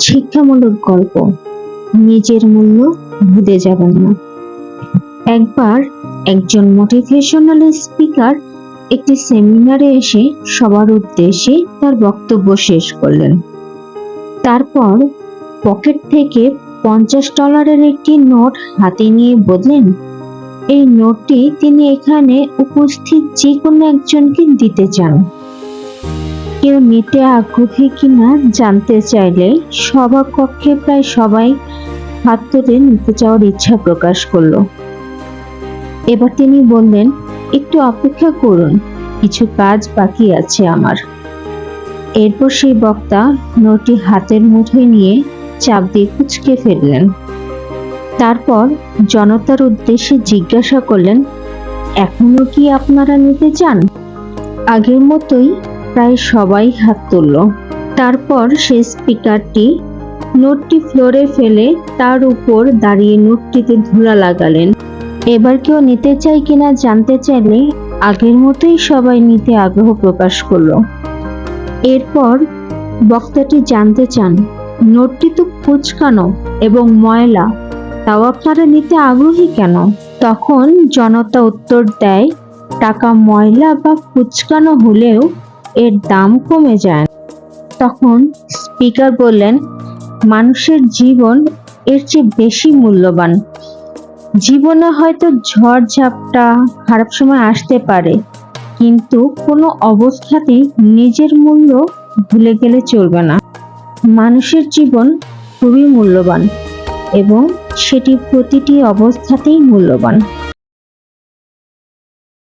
শিক্ষামূলক গল্প। নিজের মূল্য ভুলে যাবেন না। একবার একজন মোটিভেশনাল স্পিকার একটি সেমিনারে এসে সবার উদ্দেশ্যে তার বক্তব্য শেষ করলেন। তারপর পকেট থেকে পঞ্চাশ ডলারের একটি নোট হাতে নিয়ে বললেন, এই নোটটি তিনি এখানে উপস্থিত যে কোনো একজনকে দিতে চান। কেউ নিতে আগ্রহী কিনা জানতে চাইলে সভাকক্ষে প্রায় সবাই হাত তুলে নিতে চাওয়ার ইচ্ছা প্রকাশ করল। এবার তিনি বললেন, একটু অপেক্ষা করুন, কিছু কাজ বাকি আছে আমার। এরপর সেই বক্তা নোটটি হাতের মুঠোয় নিয়ে চাপ দিয়ে কুচকে ফেললেন। তারপর জনতার উদ্দেশ্যে জিজ্ঞাসা করলেন, এখনও কি আপনারা নিতে চান? আগের মতোই প্রায় সবাই হাত তুলল। তারপর সেই স্পিকারটি নোটটি ফ্লোরে ফেলে তার উপর দাঁড়িয়ে নোটটিতে ধুলা লাগালেন। এবার কেউ নিতে চাই কিনা জানতে চাইলে আগের মতোই সবাই নিতে আগ্রহ প্রকাশ করল। এরপর বক্তাটি জানতে চান, নোটটি তো কুচকানো এবং ময়লা, তাও আপনারা নিতে আগ্রহী কেন? তখন জনতা উত্তর দেয়, টাকা ময়লা বা কুচকানো হলেও এর দাম কমে যায়। তখন স্পিকার বললেন, মানুষের জীবন এর চেয়ে বেশি মূল্যবান। জীবনে হয়তো ঝড় ঝাপটা খারাপ সময় আসতে পারে, কিন্তু কোনো অবস্থাতেই নিজের মূল্য ভুলে গেলে চলবে না। মানুষের জীবন খুবই মূল্যবান এবং সেটি প্রতিটি অবস্থাতেই মূল্যবান।